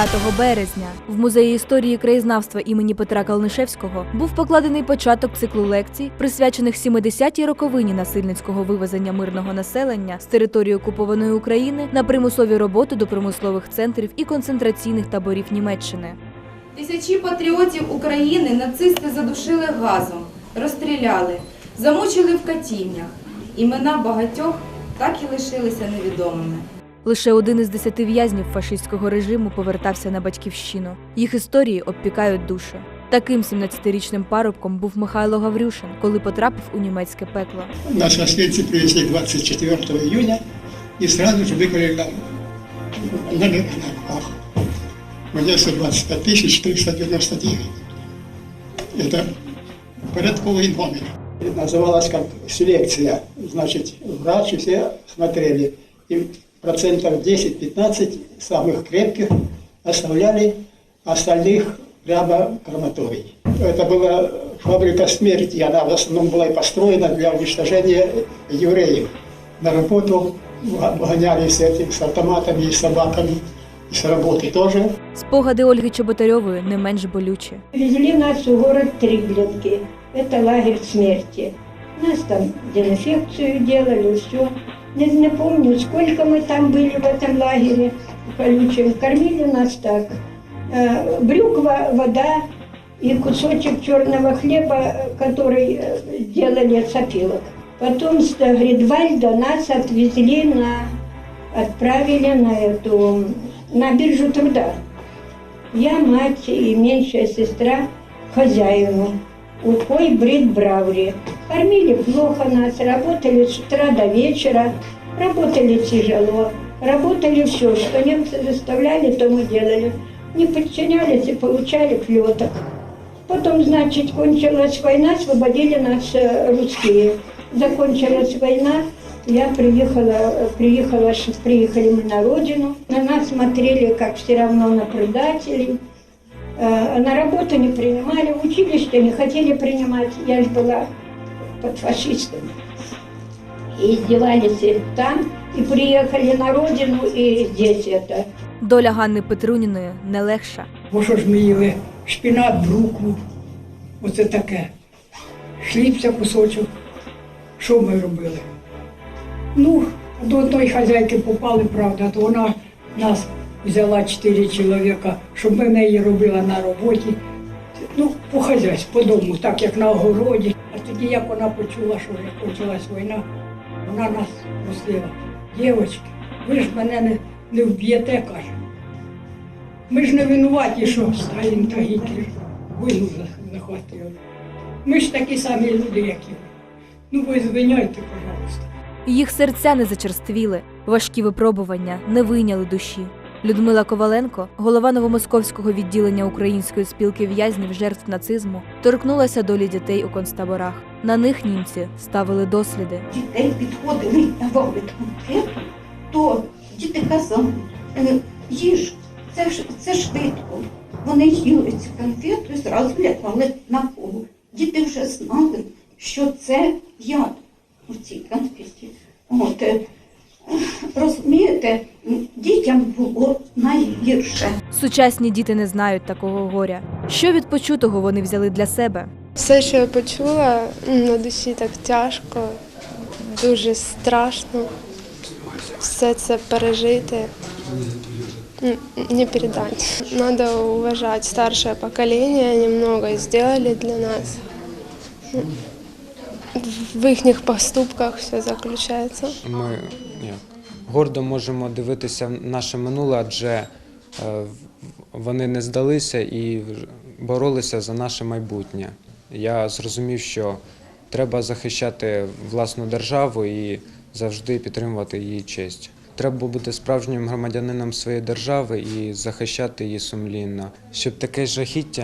5 березня в музеї історії краєзнавства імені Петра Калнишевського був покладений початок циклу лекцій, присвячених 70-й роковині насильницького вивезення мирного населення з території окупованої України на примусові роботи до промислових центрів і концентраційних таборів Німеччини. Тисячі патріотів України нацисти задушили газом, розстріляли, замучили в катівнях. Імена багатьох так і лишилися невідомими. Лише один із десяти в'язнів фашистського режиму повертався на батьківщину. Їх історії обпікають душі. Таким 17-річним парубком був Михайло Гаврюшин, коли потрапив у німецьке пекло. Нас наследцы привезли 24 июня и сразу же выкрали на, на, на руках. В Одессе 25 тысяч 399. Это порядковый номер. Это называлось как селекция. Значит, врачи все смотрели. И процентов 10-15 самых крепких оставляли, остальных прямо в крематорий. Это была фабрика смерти, она в основном была и построена для уничтожения евреев. На работу гонялись с, этим, с автоматами и с собаками, и с работы тоже. Спогади Ольги Чоботарьової не менш болючі. Везли нас в город Триглинки. Это лагерь смерти. Нас там дезинфекцию делали, все. Не, не помню, сколько мы там были в этом лагере колючем. Кормили нас так. Э, брюква, вода и кусочек черного хлеба, который э, делали от сопилок. Потом с Гридвальда нас отвезли на, отправили на эту, на биржу труда. Я мать и меньшая сестра хозяину. Упой Брит Браври. Кормили плохо нас, работали с утра до вечера, работали тяжело, работали все, что немцы заставляли, то мы делали. Не подчинялись и получали клеток. Потом, значит, кончилась война, освободили нас э, русские. Закончилась война, я приехала, приехала, приехали мы на родину. На нас смотрели, как все равно на предателей. Э, На работу не принимали, в училище не хотели принимать. Я же была под фашистами. И издевались и там, и приехали на родину, и здесь это. Доля Ганни Петруніної не легша. Бо що ж ми їли? Шпінат, брукву. Оце таке. Хлібця кусочок. Що ми робили? Ну, до одної хазяйки попали, правда, то вона нас взяла чотири чоловіка, щоб ми в неї робили на роботі. Ну, по хазяйству, по дому, так як на огороді. А тоді, як вона почула, що вже почалась війна, вона нас просила. Дівочки, ви ж мене не, не вб'єте, каже. Ми ж не винуваті, що Сталін та Гітлер війну за- захватили. Ми ж такі самі люди, як і ви. Ну ви звиняйте, пожалуйста. Їх серця не зачерствіли, важкі випробування не вийняли душі. Людмила Коваленко, голова новомосковського відділення Української спілки в'язнів жертв нацизму, торкнулася долі дітей у концтаборах. На них німці ставили досліди. дітей підходили давали конфету, то діти казали, «Е, їж, це ж це швидко. Вони їли цю конфету і зразу лягали на пол. Діти вже знали, що це яд у цій конфеті. От, е, розумієте, дітям було найгірше. Сучасні діти не знають такого горя. Що від почутого вони взяли для себе? Все, що я почула, на душі так тяжко, дуже страшно. Все це пережити. Не передать. Надо уважать старшее поколение, они многое сделали для нас. В их поступках все заключается. Ми ні, гордо можемо дивитися наше минуле, адже е, вони не здалися і боролися за наше майбутнє. Я зрозумів, що треба захищати власну державу і завжди підтримувати її честь. Треба бути справжнім громадянином своєї держави і захищати її сумлінно, щоб таке жахіття